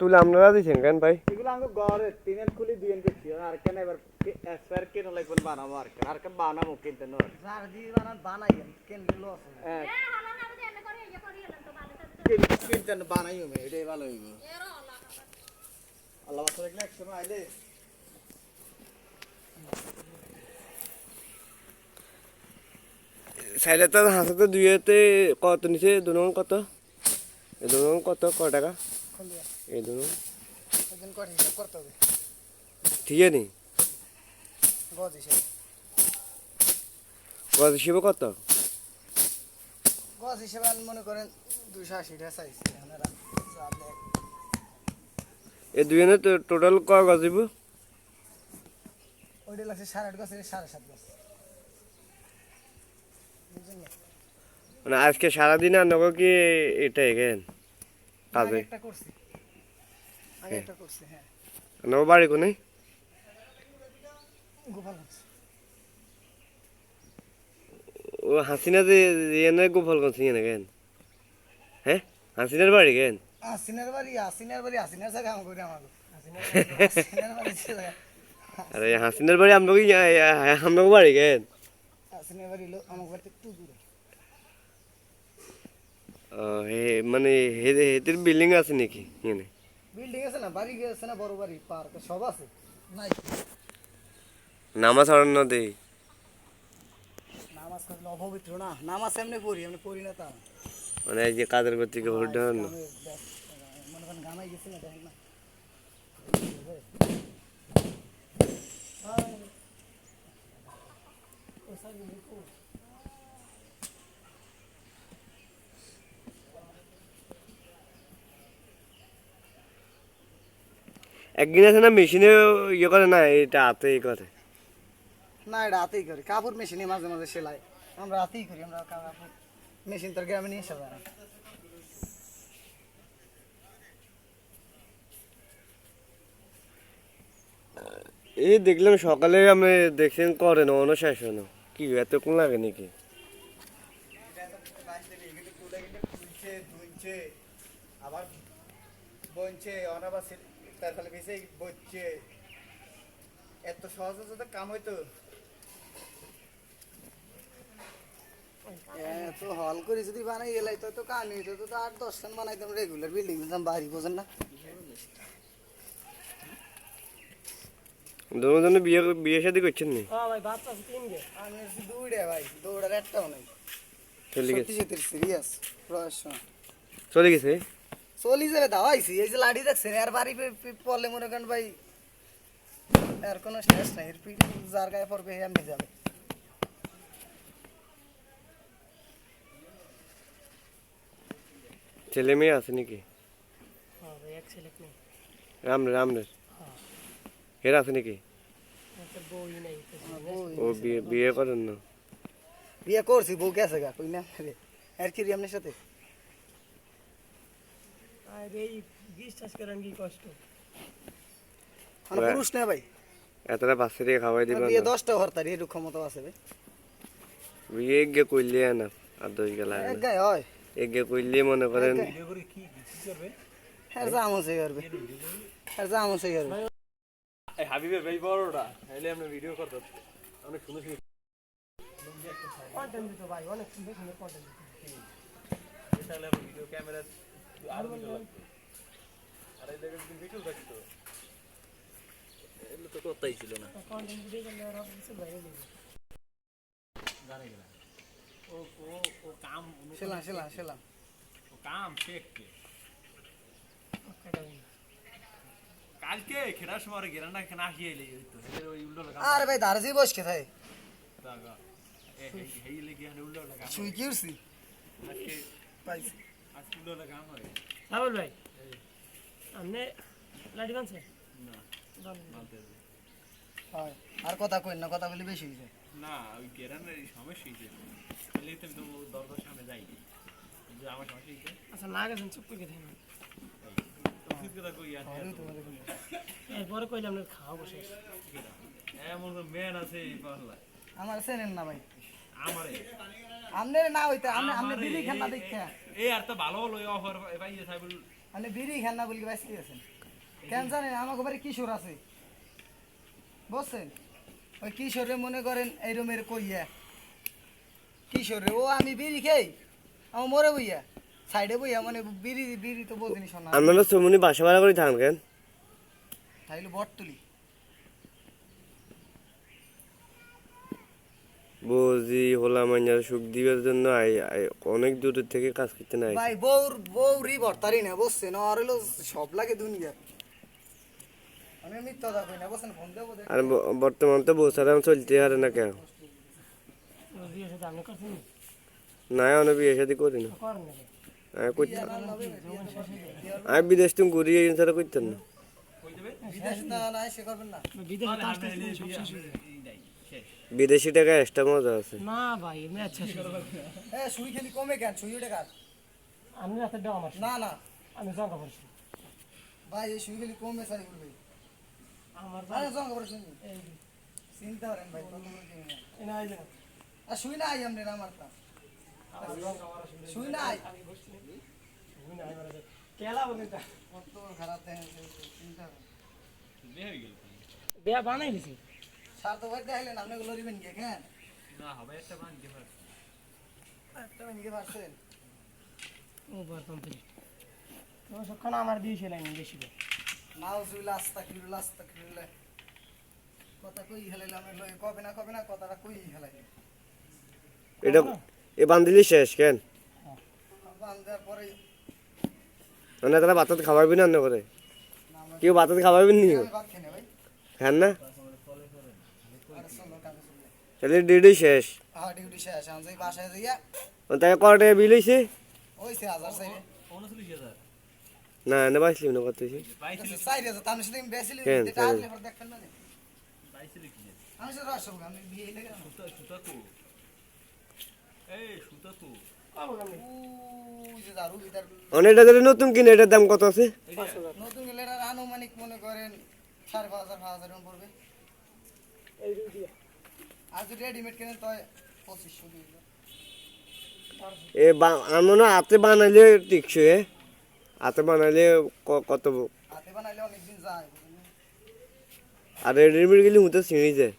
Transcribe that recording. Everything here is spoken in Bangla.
তুলে আপনারা দিচ্ছেন কেন ভাই? এগুলো আমি ঘরে তিনের খুলি দুই এন বেশি আর কেন এবার এসপায়ার কেন লাগবে বানাবো আর কেন? আর কেন বানাবো কিনতে নয় যার দি বানান বানাই কেন লস হ্যাঁ। এ হলো না বুঝি এনে করে ইয়ে করি এলাম তো ভালো তো। কিনতে বানাই হবে এটাই ভালো হইব। আল্লাহ বাসা রাখলে এক সময় আইলে। সাইডে তো হাঁসাতে দুইয়েতে কত নিছে? দুজন কত? এই দুজন কত? ক টাকা? এই হবে। ঠিক আছে গজ হিসেবে কত হিসেবে কত? গজ হিসেবে আমি মনে করেন দুইশো আশি টাকা চাইছি এই দুজনে টোটাল ক গজ দিব ওইটা লাগছে সাড়ে আট গাছ সাড়ে সাত না? মানে আজকে সারাদিন আর নগর কি এটা এগেন কাজে করছি। হ্যাঁ। নগর বাড়ি কোনে? ও হাসিনা যে এনে গোপালগঞ্জ এনে কেন? হ্যাঁ? হাসিনার বাড়ি কেন? আসিনার বাড়ি আসিনার বাড়ি আসিনার জায়গা আমার করে আমার বাড়ি আরে হাসিনার বাড়ি বাড়ি কেন? আসিনার বাড়ি হলো আমার একটু দূরে। মানে হেতের বিল্ডিং আছে নাকি এখানে? বিল্ডিং আছে না বাড়ি আছে না বড় বাড়ি পার্ক সব আছে। নাই। নামাজ ছড়ানো দেই? নামাজ পড়লে অপবিত্র না নামাজ এমনি পড়ি এমনি পড়ি না তা। মানে এই যে কাদের কর্তৃকে ভোট দেওয়ার না? মনে করেন গামাই গেছি না দেখেন না। একদিন আছে না মেশিনে ইয়ে করে না এটা হাতে ইয়ে করে। না এটা হাতেই করি। কাপড় মেশিনে মাঝে মাঝে সেলাই। আমরা হাতেই করি আমরা কাপড় মেশিন তোর গ্রামে নিয়ে এসে না। এই দেখলাম সকালে আমি দেখছেন করে না হয় না। কি এতক্ষণ লাগে নাকি? আবার বইছে অনাবার তার ফলে বেশি বইছে এত সহজে যদি কাম হইতো। এত হল করে যদি বানাই এলাই তো তো কানি তো তো আট দশখান বানাইতাম রেগুলার বিল্ডিং দিতাম বাড়ি বোঝেন না। দুজন বিয়ে বিয়ে শাদি করছেন নি? আমি হচ্ছি ভাই দৌড়ার একটাও নাই চলে গেছে। সত্যি সত্যি সিরিয়াস প্রফেশনাল চলে গেছে? চলি যাবে দাওয়াইছি এই যে লাড়ি দেখছেন আর বাড়ি পড়লে মনে করেন ভাই আর কোনো শেষ নাই এর যার গায়ে পড়বে এমনি যাবে। ছেলে মেয়ে আছে নাকি? এক ছেলে নেই এর আছে নাকি? ও বিয়ে বিয়ে করেন না? বিয়ে করছি বউ গেছে গা কই না আর কি রি আপনার সাথে? আর এই বিশ্বাস করেন কি কষ্ট। পুরুষ না ভাই। এতটা বাচ্চা দিয়ে খাওয়াই দিবেন বিয়ে না। দশটা হরতারি এটুকু ক্ষমতা আছে ভাই বিয়ে গিয়ে করলে না আর দশ গেলা এক হয়। এগে করলে মনে করেন হ্যাঁ জাম আছে করবে হ্যাঁ জাম আছে করবে হাবিবের ভাই বড়টা। এলে আমরা ভিডিও করতে অনেক সুন্দর সুন্দর কন্টেন্ট দিত ভাই অনেক সুন্দর সুন্দর কন্টেন্ট দিত। তাহলে ভিডিও ক্যামেরা কালকে খেলার সময় গেরান কেন আসিয়ে আরে ভাই দার্জি উল্টো লাগা শুই কি পাইছি। হয় ভাই আপনি লাঠি বানছে না। হয়। আর কথা কই না কথা বলে বেশি হয়ে না ওই গেরানের সমস্যা হয়েছে এলে তো আমি তো দরকার সামনে যাই। যে আমার সমস্যা হয়েছে আচ্ছা না গেছেন চুপ করে থাকেন। ওষুধ কথা কই আর এরপরে কইলে আপনার খাওয়া বসে এমন মেন আছে এই পাল্লায় আমার চেনেন না ভাই। আমারে। আমনে না হইতে আমনে আমনে দিদি খান না দেখা আর তো ভালো হলো অফার ভাই সাইবুল মানে বিড়ি খান না বলি বাইসলি আছেন কেন জানেন আমাকে বাড়ি কিশোর আছে। বুঝছেন? ওই কিশোরে মনে করেন এই রুমের কইয়া। কিশোরে ও আমি বিড়ি খেই আমার মরে বইয়া। সাইডে বইয়া মানে বিড়ি বিড়ি তো বোঝেনি শোনা। আপনারা বাসা ভাড়া করে থাকেন কেন? তাইলে বট তুলি বুঝি হোলা মাইনার সুখ দিবার জন্য আই- আই- অনেক দূরের থেকে কাজ করতে নাই ভাই বউর বউরি ভর্তারি না বুঝছেন? আর হলো সব লাগে দুনিয়া না। আর ব- বর্তমান তো বসারাম চলতে আর না কেন না অনেক বিয়ে শাদি করি না। করেন আমি করতাম আমি বিদেশ তুমি ঘুরি এই ছাড়া করতেন না। বিদেশ না না সে করবেন না। বিদেশে বিদেশি টাকা এক্সট্রা মজা আছে। না ভাই হয়ে যায়। এ সুই খেলি কমে কেন? সুই কার? আমি রাতে দেওয়া আমার না না। আমি জঙ্কা পড়ছি। ভাই এই সুই খেলি কমে সারি করবে। আমার আরে সঙ্গ করে শুনি চিন্তা করেন ভাই। এনে আইলে না। আর সুই না আই আমনে আমার তা আমার জঙ্কা মারা শুরু হয়ে সুই না আই আমি বসছি নাকি? শুই না, এবারে যে- কেলা বলে তা। কত খারাপ দেন চিন্তা বিয়া বানাই দিছি। সার তো ভাই দেখাইলেন আপনি গুলো রিবেন কে কেন না হবে একটা বানিয়ে পারছেন একটা বানিয়ে পারছেন? ও কমপ্লিট তো সবখানে আমার দিয়েছে বেশি করে। কথা কই হেলাইলাম লই কবে না কবে না কথাটা কই হেলাইলাম। এটা এ বান্ধিলি শেষ কেন? বান্দার পরে মানে তারা বাতাত খাওয়াবি না অন্য করে? কেউ বাতাত খাওয়াবি নি? খেয়ে নে ভাই। হ্যাঁ না? তাহলে ডিউটি শেষ। হ্যাঁ ডিউটি শেষ আমি যাই বাসায় যাইয়া। কয় টাকা বিল সে হাজার সাইডে না না কত তার সাথে আমি এটা আসলে পরে দেখবেন না। আমি আমি বিয়ে লেগে অনেকটা ধরে নতুন কিনে এটার দাম কত আছে? নতুন এটার আনুমানিক মনে করেন সাড়ে পাঁচ হাজার পাঁচ হাজার পড়বে। এই। আর যদি রেডিমেড কেনেন তো পঁচিশশো দিয়ে এ আমার হাতে বানাইলে টিকছে এ। হাতে বানাইলে কত হাতে বানাইলে অনেকদিন যায় আর রেডিমেড গেলে হুঁতে ছিঁড়ি যায়।